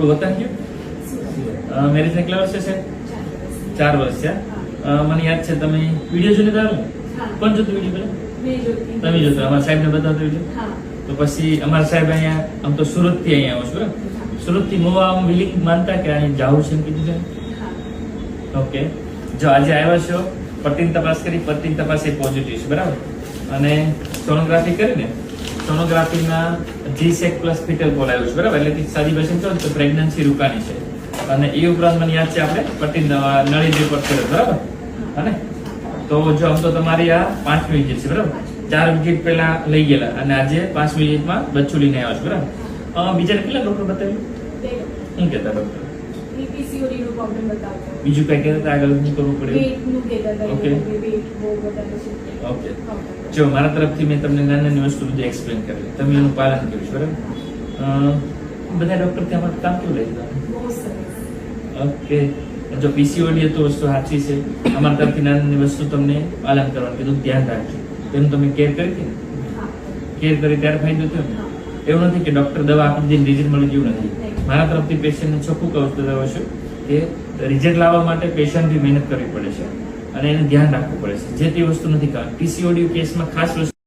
આપણું વતન કયું મેરેજ ને કેટલા વર્ષ છે? ચાર વર્ષ છે મને યાદ છે તમે વીડિયો જોઈને તારું કોણ જોતું વીડિયો પેલા તમે જોતા અમારા સાહેબને બતાવતો વીડિયો? તો પછી અમારા સાહેબ અહીંયા આમ તો સુરતથી અહીંયા આવો છો બરાબર? સુરતથી મોવા આમ વિલિંગ માનતા કે અહીં જાવું છે એમ કીધું છે? ઓકે. જો આજે આવ્યા છો પટ્ટીની તપાસ કરી પતિન તપાસ એ પોઝિટિવ છે બરાબર? અને સોનોગ્રાફી કરીને સોનોગ્રાફીના જી સેક પ્લસ ફિટલ બોલાયું છે બરાબર? એટલે સાદી ભાષામાં કહો તો પ્રેગ્નન્સી રૂકાની છે. અને એ ઉપરાંત મને યાદ છે આપણે પટ્ટી નળી રિપોર્ટ કર્યો બરાબર? અને તો જો આમ તો તમારી આ પાંચમી વિઝિટ છે બરાબર? ચાર વિકેટ પહેલા લઈ ગયેલા અને આજે પાંચ વિઝિટમાં બચ્ચું લઈને આવ્યો છે બરાબર? બીજાને કેટલા ડોક્ટર બતાવ્યું? શું કહેતા ડોક્ટર? બીજું કઈ કહેતા હતા? આગળ શું કરવું પડે? Okay. ઓકે જો મારા તરફથી મેં તમને નાની નાની વસ્તુ બધું એક્સપ્લેન કરી. તમે એનું પાલન કર્યું બરાબર? બધા ડોક્ટર ત્યાં માટે કામ કેવું લાગ્યું ઓકે જો પીસીઓડી તો વસ્તુ સાચી છે. અમારા તરફથી નાની નાની વસ્તુ તમને પાલન કરવાનું કીધું ધ્યાન રાખજો. એનું તમે કેર કરી હતી કેર કરી ત્યારે ફાયદો થયો ને? એવું નથી કે ડોક્ટર દવા આપી દઈને રિઝલ્ટ મળી ગયું નથી. મારા તરફથી પેશન્ટને ચોખ્ખું કહું છું કે રિઝલ્ટ લાવવા માટે પેશન્ટથી મહેનત કરવી પડે છે. અને એને ધ્યાન રાખવું પડે છે. જે તે વસ્તુ નથી કારણ. પીસીઓડી કેસમાં ખાસ વસ્તુ